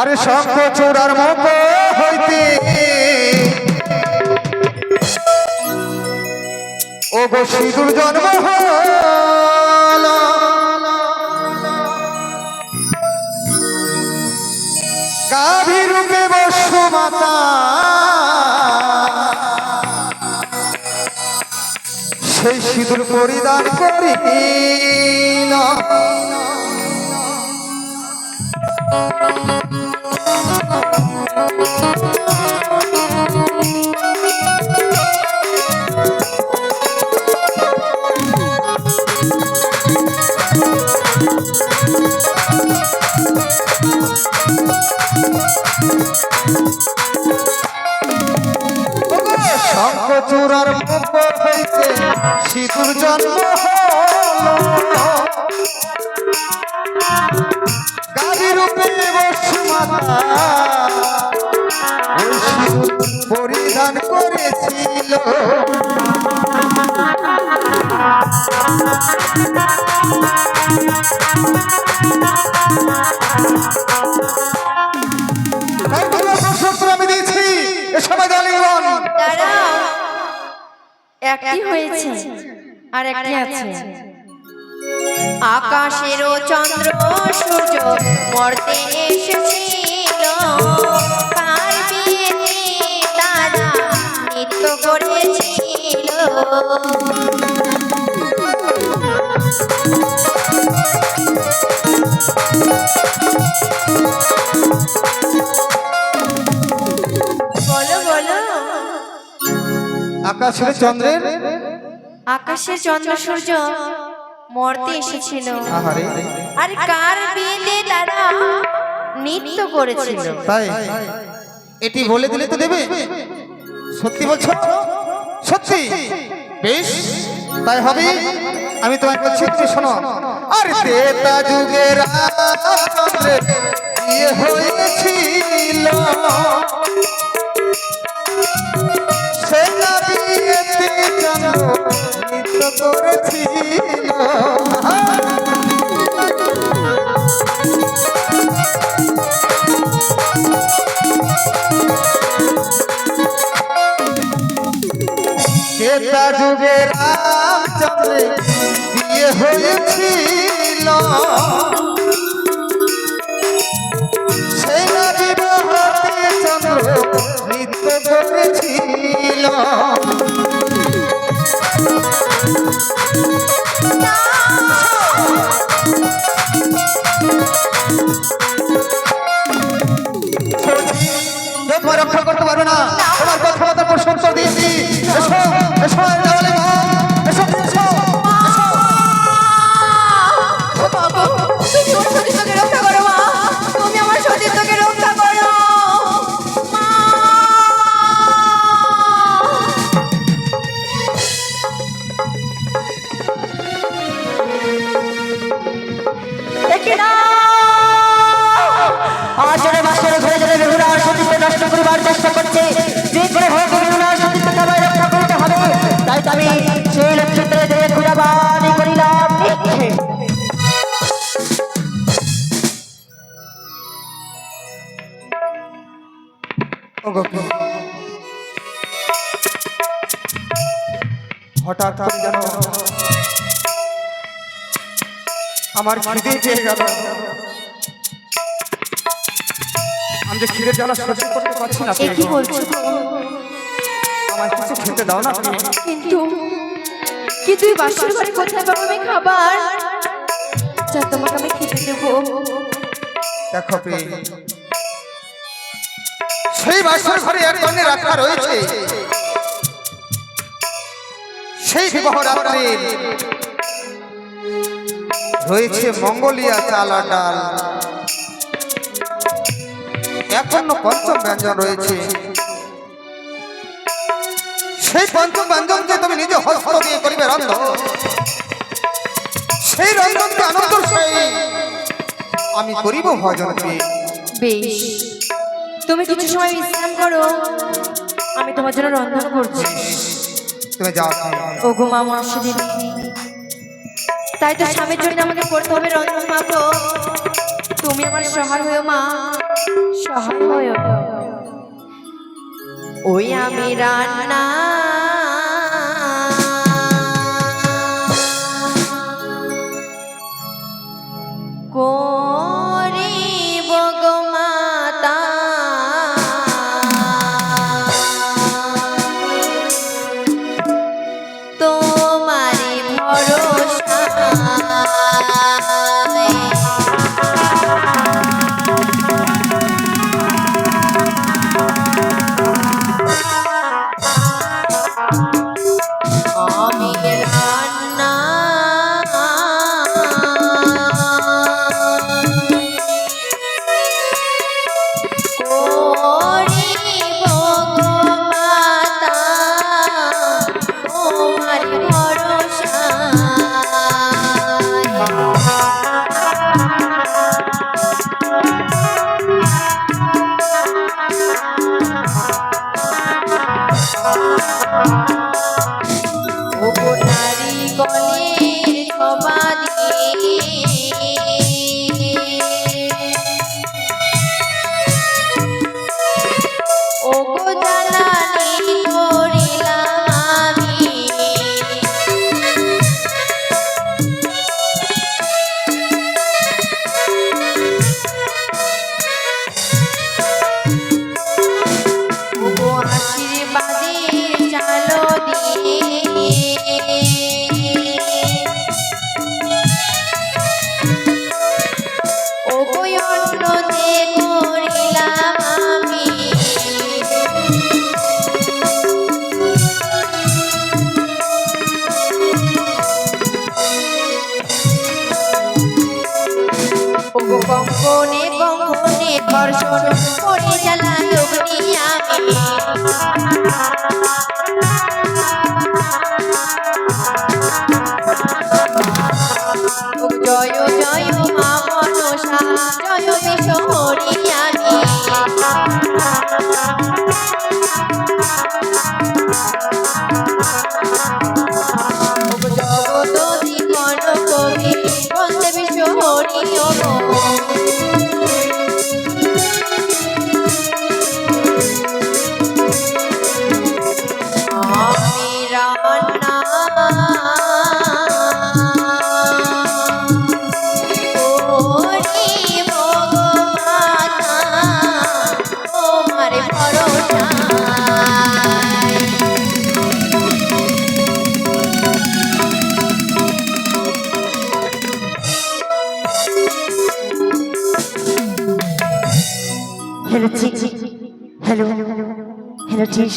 আরে শঙ্খ চূড়ার মুখ হইতে। ও গো সিঁদুর জন্ম গাভী রূপে বসু মাতা। সেই সিঁদুর পরিধান করিল। শঙ্খ চূড়ার মুখ হইতে সিঁদুর জন্ম হলো। পরিধান করেছিল। আমি দিয়েছি সবাই একটি হয়েছে আর একটি আছে। আকাশেরও চন্দ্র সূর্য মর্তে এসেছিল। তার বিয়েতে তারা নৃত্য করেছিল। আকাশের চন্দ্রের? আকাশের চন্দ্র সূর্য মর্তে এসেছিল। আর কার বিয়েতে তারা নৃত্য করেছিল? তাই? এটি বলে দিলে তো দেবে। সত্যি বলছো? সত্যি? বেশ। তাই হবে। আমি তোমায় বলছি তুমি শোনো। আর যুগের রামচন্দ্রের বিয়ে হয়েছিল। সেটা চন্দ্র নৃত্য করেছিল তেতা যুগের রামচন্দ্রের বিয়ে হয়েছিল। তোমায় রক্ষা করতে পারবে না। তোমার কথা প্রশ্ন উত্তর দিয়েছি করছে। যে করে হোক বেহুলার সতীত্বকে আমায় রক্ষা করতে হবে। তাই আমি সেই নক্ষত্রে ধরে খুঁজাবানি করিলাম। হঠাৎ করে যেন আমার খিদে পেয়ে গেল। আমি যে খিদে জ্বালা সহ্য করতে পারছি না এ কি বলছো? আমার কিছু খেতে দাও না কিন্তু কি তুই বাসর ঘরে কোথায় পাবো আমি খাবার? যা তোমাকে আমি খেতে দেবো। দেখো সেই বাসর ঘরে এক ধরনের রাখা রয়েছে। সেই বিবাহ রাত্রে রয়েছে মঙ্গলিয়া চাল ডাল। এখনও পঞ্চম ব্যঞ্জন রয়েছে। সেই পঞ্চম ব্যঞ্জনকে তুমি নিজে হস্ত দিয়ে করিবে রন্ধন সেই রন্ধনকে আনন্দ সেই আমি করিব ভজন প্রিয় বেশ। তুমি কিছু সময় বিশ্রাম করো। আমি তোমার জন্য রন্ধন করছি। তুমি যাও। ও গো মা মনসা দেবী তাই তো স্বামীর জন্য আমাকে করতে হবে রন্ধন মাগো তুমি আমার সহায় হয়েও মা। সহায় ওই আমি রান্না মন পড়ে জ্বালায় জয় জয় মা জয় বিষ হরিয়ানি যাচ্ছি হ্যালো হ্যালো ঠিক